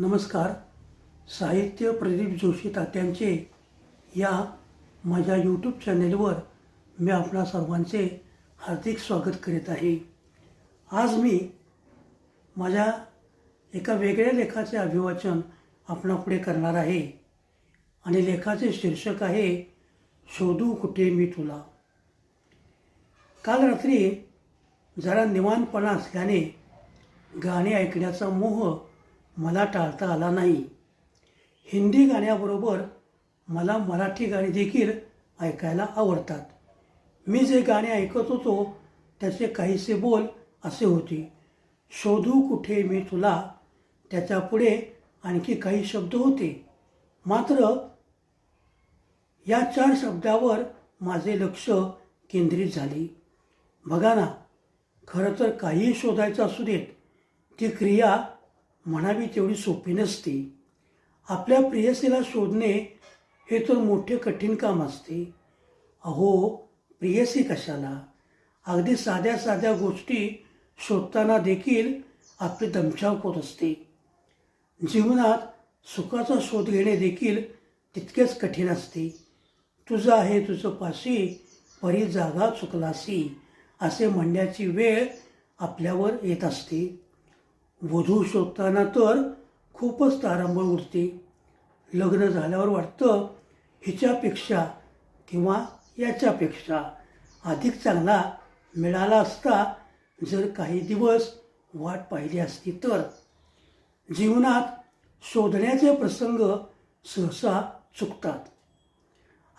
नमस्कार. साहित्य प्रदीप जोशी तात्यांचे या माझ्या यूट्यूब चॅनेलवर मी आपणा सर्वांचे हार्दिक स्वागत करीत आहे. आज मी माझ्या एका वेगळ्या लेखाचे अभिवाचन आपणापुढे करणार आहे. आणि लेखाचे शीर्षक आहे शोधू कुठे मी तुला? काल रात्री जरा निवांतपणा असल्याने गाणे ऐकण्याचा मोह मला टाळता आला नाही. हिंदी गाण्याबरोबर मला मराठी गाणी देखील ऐकायला आवडतात. मी जे गाणे ऐकत होतो त्याचे काहीसे बोल असे होते. शोधू कुठे मी तुला? त्याच्या पुढे आणखी काही शब्द होते. मात्र या चार शब्दावर माझे लक्ष केंद्रित झाले. बघा ना खरं तर काहीही शोधायचं असू देत ती क्रिया म्हणावी तेवढी सोपी नसते. आपल्या प्रियसीला शोधणे हे तर मोठे कठीण काम असते. अहो प्रियसी कशाला? अगदी साध्या साध्या गोष्टी शोधताना देखील आपली दमछाव होत असते. जीवनात सुखाचा शोध घेणे देखील तितकेच कठीण असते. तुझं आहे तुझं पाशी परी जागा चुकलासी असे म्हणण्याची वेळ आपल्यावर येत असते. वधू शोधताना तर खूपच तारांबळ उरते लग्न झाल्यावर वाटतं हिच्यापेक्षा किंवा याच्यापेक्षा अधिक चांगला मिळाला असता जर काही दिवस वाट पाहिली असती तर. जीवनात शोधण्याचे प्रसंग सहसा चुकतात.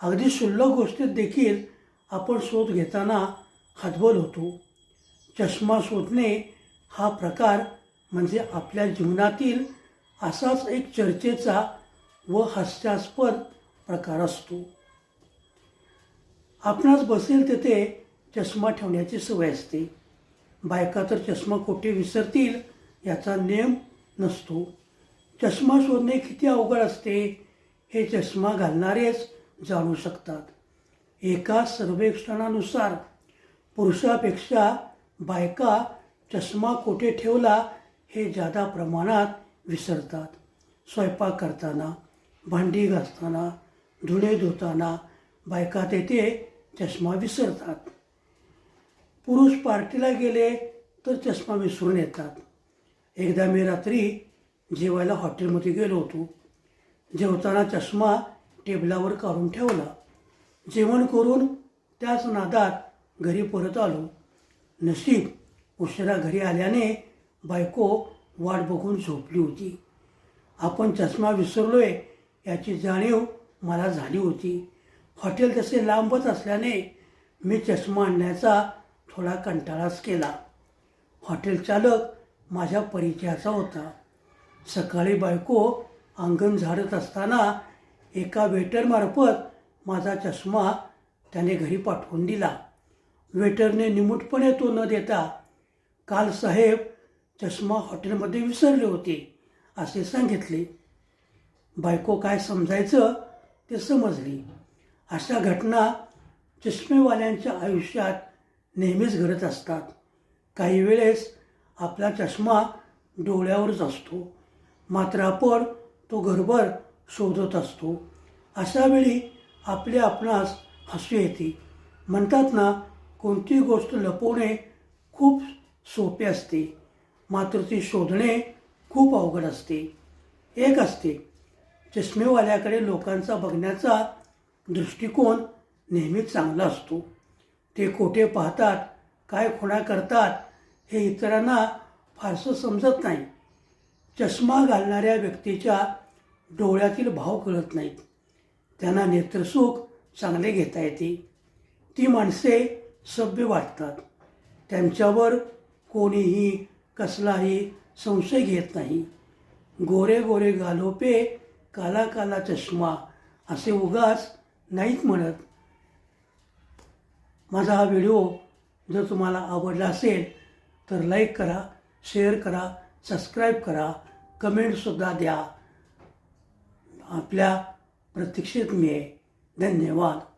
अगदी क्षुल्लक गोष्टीत देखील आपण शोध घेताना हतबल होतो. चष्मा शोधणे हा प्रकार म्हणजे आपल्या जीवनातील असाच एक चर्चेचा व हास्यास्पद प्रकार असतो. आपणास बसेल तेथे चष्मा ठेवण्याची सवय असते. बायका तर चष्मा कोठे विसरतील याचा नियम नसतो. चष्मा शोधणे किती अवघड असते हे चष्मा घालणारेच जाणू शकतात. एका सर्वेक्षणानुसार पुरुषापेक्षा बायका चष्मा कोठे ठेवला हे जादा प्रमाणात विसरतात. स्वयंपाक करताना भांडी घासताना धुणे धुताना बायका तेथे चष्मा विसरतात. पुरुष पार्टीला गेले तर चष्मा विसरून येतात. एकदा मी रात्री जेवायला हॉटेलमध्ये गेलो होतो. जेवताना चष्मा टेबलावर काढून ठेवला. जेवण करून त्याच नादात घरी परत आलो. नशीब उशिरा घरी आल्याने बायको वाट बघून झोपली होती. आपण चष्मा विसरलोय याची जाणीव मला झाली होती. हॉटेल तसे लांबच असल्याने मी चष्मा आणण्याचा थोडा कंटाळाच केला. हॉटेल चालक माझ्या परिचयाचा होता. सकाळी बायको अंगण झाडत असताना एका वेटरमार्फत माझा चष्मा त्याने घरी पाठवून दिला. वेटरने निमूटपणे तो न देता काल साहेब चष्मा हॉटेलमध्ये विसरले होते असे सांगितले. बायको काय समजायचं ते समजली. अशा घटना चष्मेवाल्यांच्या आयुष्यात नेहमीच घडत असतात. काही वेळेस आपला चष्मा डोळ्यावरच असतो. मात्र आपण तो घरभर शोधत असतो. अशा वेळी आपले आपणास हसू येते. म्हणतात ना कोणती गोष्ट लपवणे खूप सोपे असते. मात्र ती शोधणे खूप अवघड असते. एक असते चष्मेवाल्याकडे लोकांचा बघण्याचा दृष्टिकोन नेहमीच चांगला असतो. ते कोठे पाहतात काय खुणा करतात हे इतरांना फारसं समजत नाही. चष्मा घालणाऱ्या व्यक्तीच्या डोळ्यातील भाव कळत नाहीत. त्यांना नेत्रसुख चांगले घेता येते. ती माणसे सभ्य वाटतात. त्यांच्यावर कोणीही कसलाही संशय घेत नाही. गोरे गोरे गालोपे काला काला चष्मा असे उगाच नाहीत म्हणत. माझा हा व्हिडिओ जर तुम्हाला आवडला असेल तर लाईक करा शेअर करा सबस्क्राईब करा कमेंटसुद्धा द्या. आपल्या प्रतीक्षेत मी धन्यवाद.